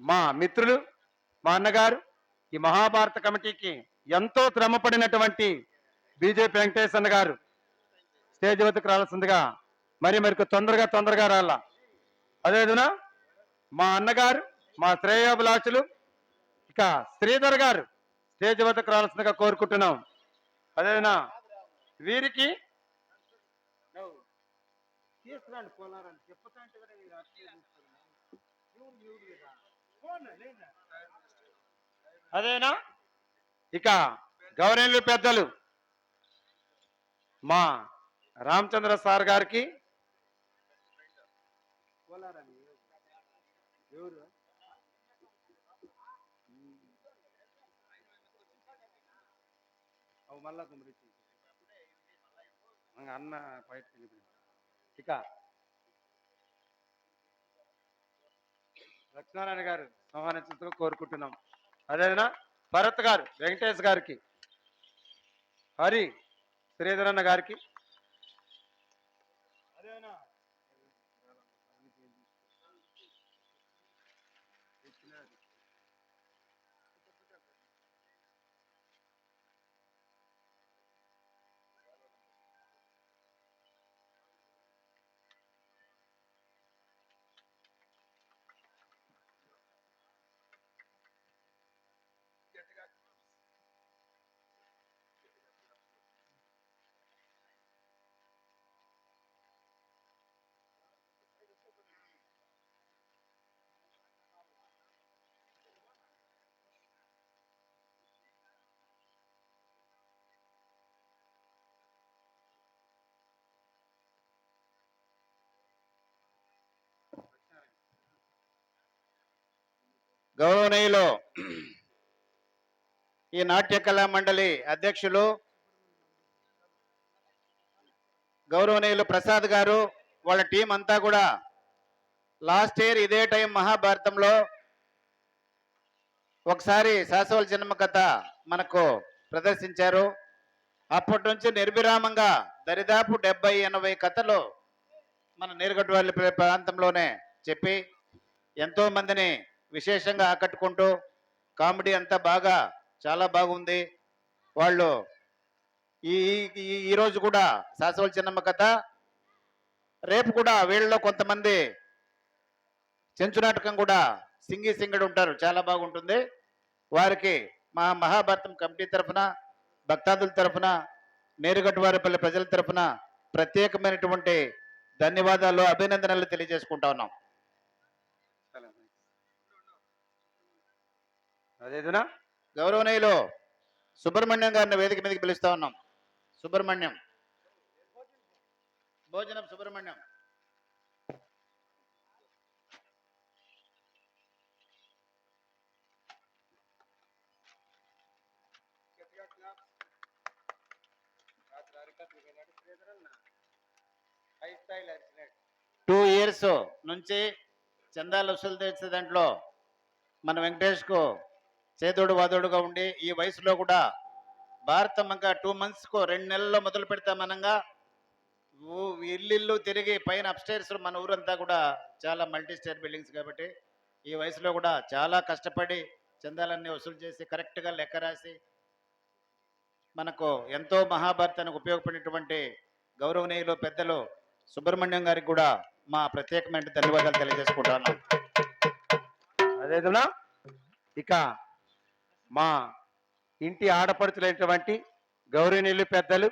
మా మిత్రులు మా అన్నగారు ఈ మహాభారత కమిటీకి ఎంతో శ్రమపడినటువంటి బీజేపీ వెంకటేశ్ అన్న గారు. స్టేజ్ వద్దకు రావాల్సిందిగా మరి మరికి తొందరగా తొందరగా రాలా. అదేవిధంగా మా అన్నగారు మా శ్రేయాభిలాషులు ఇక శ్రీధర్ గారు స్టేజ్ వద్దకు రావాల్సిందిగా కోరుకుంటున్నాం. అదేవిధంగా వీరికి తీసుకురండి పోలారని చెప్పుతాంటే అదేనా? ఇక గౌరవనీయులు పెద్దలు మా రామచంద్ర సార్ గారికి మళ్ళా అన్న బయట ఇక లక్ష్మీనారాయణ గారు సమానించడం కోరుకుంటున్నాం. అదేనా భరత్ గారు వెంకటేష్ గారికి హరి శ్రీధరన్న గారికి అదేనా గౌరవనీయులు ఈ నాట్య కళా మండలి అధ్యక్షులు గౌరవనీయులు ప్రసాద్ గారు వాళ్ళ టీం అంతా కూడా లాస్ట్ ఇయర్ ఇదే టైం మహాభారతంలో ఒకసారి శాసవల జన్మ కథ మనకు ప్రదర్శించారు. అప్పటి నుంచి నిర్విరామంగా దరిదాపు డెబ్బై ఎనభై కథలు మన నీరుగడ్డవల్లి ప్రాంతంలోనే చెప్పి ఎంతో మందిని విశేషంగా ఆకట్టుకుంటూ కామెడీ అంతా బాగా చాలా బాగుంది. వాళ్ళు ఈ ఈరోజు కూడా శాసవల చిన్నమ్మ కథ. రేపు కూడా వీళ్ళలో కొంతమంది చెంచు నాటకం కూడా సింగి సింగడు ఉంటారు చాలా బాగుంటుంది. వారికి మా మహాభారతం కమిటీ తరఫున భక్తాదుల తరఫున నేరుగట్టువారిపల్లి ప్రజల తరఫున ప్రత్యేకమైనటువంటి ధన్యవాదాలు అభినందనలు తెలియజేసుకుంటా ఉన్నాం. అదేనా గౌరవనీయులు సుబ్రహ్మణ్యం గారిని వేదిక మీదకి పిలుస్తా ఉన్నాం. సుబ్రహ్మణ్యం. భోజనం సుబ్రహ్మణ్యం. టూ ఇయర్స్ నుంచి చందాలు వసూలు తెచ్చే దాంట్లో మన వెంకటేష్కు చేదోడు వాదోడుగా ఉండి ఈ వయసులో కూడా భారతం ఇంకా టూ మంత్స్కు రెండు నెలల్లో మొదలు పెడతామనగా. ఇల్లు తిరిగి పైన అప్స్టైర్స్ మన ఊరంతా కూడా చాలా మల్టీ స్టేర్ బిల్డింగ్స్ కాబట్టి ఈ వయసులో కూడా చాలా కష్టపడి చందాలన్నీ వసూలు చేసి కరెక్ట్గా లెక్క రాసి మనకు ఎంతో మహాభారతానికి ఉపయోగపడినటువంటి గౌరవనీయులు పెద్దలు సుబ్రహ్మణ్యం గారికి కూడా మా ప్రత్యేకమైన ధన్యవాదాలు తెలియజేసుకుంటాను అదేనా ఇక మా ఇంటి ఆడపడుచులైనటువంటి గౌరవనీయులు పెద్దలు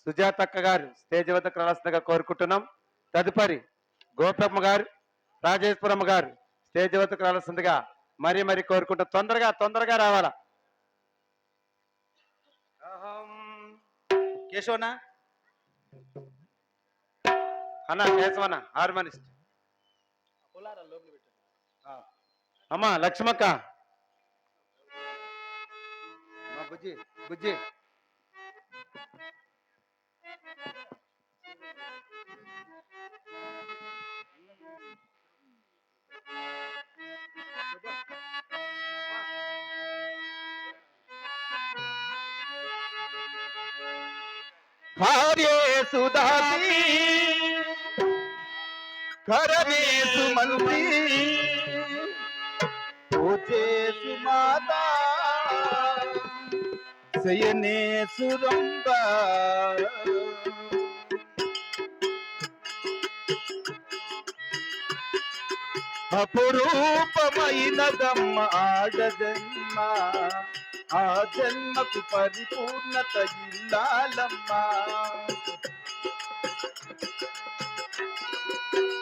సుజాతక్క గారు స్టేజ్ వద్దకు రావాల్సిందిగా కోరుకుంటున్నాం. తదుపరి గోపమ్మ గారు రాజేశ్వరమ్మ గారు స్టేజ్ వద్దకు రావాల్సిందిగా మరీ మరీ కోరుకుంటాం తొందరగా తొందరగా రావాలా. కేశవనా అన్న కేశవన్న హార్మోనిస్ట్. అమ్మా లక్ష్మక్క. बजे बजे सुधारी घर में सुमंती శయనే సురంబ అపురూపమైనదమ్మ ఆడజన్మ. ఆ జన్మకు పరిపూర్ణత ఇల్లాలమ్మా.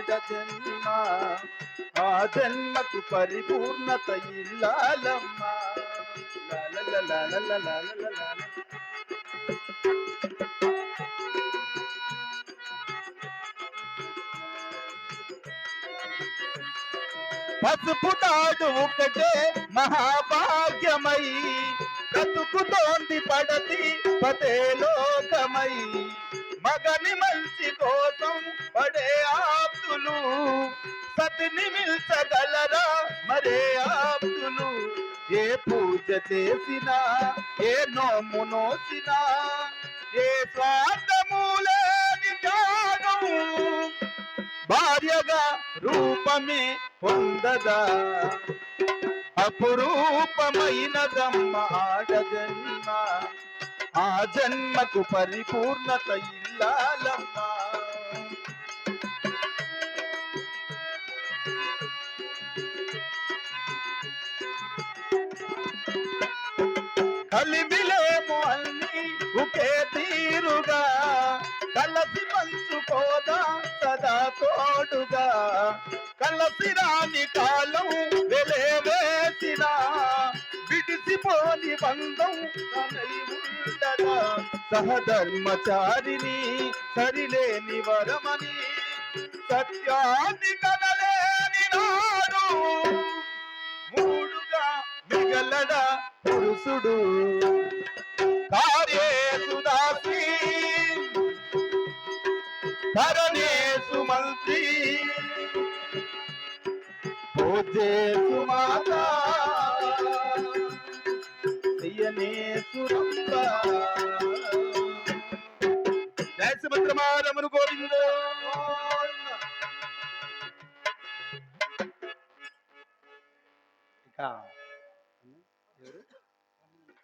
అపురూపమైనదమ్మ ఆడజన్మ ఆ జన్మకు పరిపూర్ణత ఇల్లాలమ్మ. పసుపు తాడు ఒకటే మహాభాగ్యమై బ్రతుకుతోంది పడతి పదే లోకమై. మగని మంచి కోసం అడే ఆప్తులు సతిని మిల్చగలరా మరే ఆప్తులు ఏ పూజ చేసినా ఏ నోము నోసినా ఏ స్వార్థము జ్ఞానము భార్యగా రూపమే పొందదా? అపురూపమైనదమ్మ ఆడజన్మ ఆ జన్మకు పరిపూర్ణత ఇల్లాలమ్మా. కలిమిలేము అన్ని ఒకే తీరుగా. కలసి పంచుకోదా సదా తోడుగా. కలసి రాని కాలం వెలే వేసిన. విడిసిపోని బంధం ఉండగా సహధర్మచారిని సరిలేని వరమని సత్యాన్ని కనలేని నాడు. మిగలడ పురుషుడు కార్యేసుదాసి కరణేసు మంత్రి. పూజేసు మాత శయనేసు రంభ గోవింద ఇంకా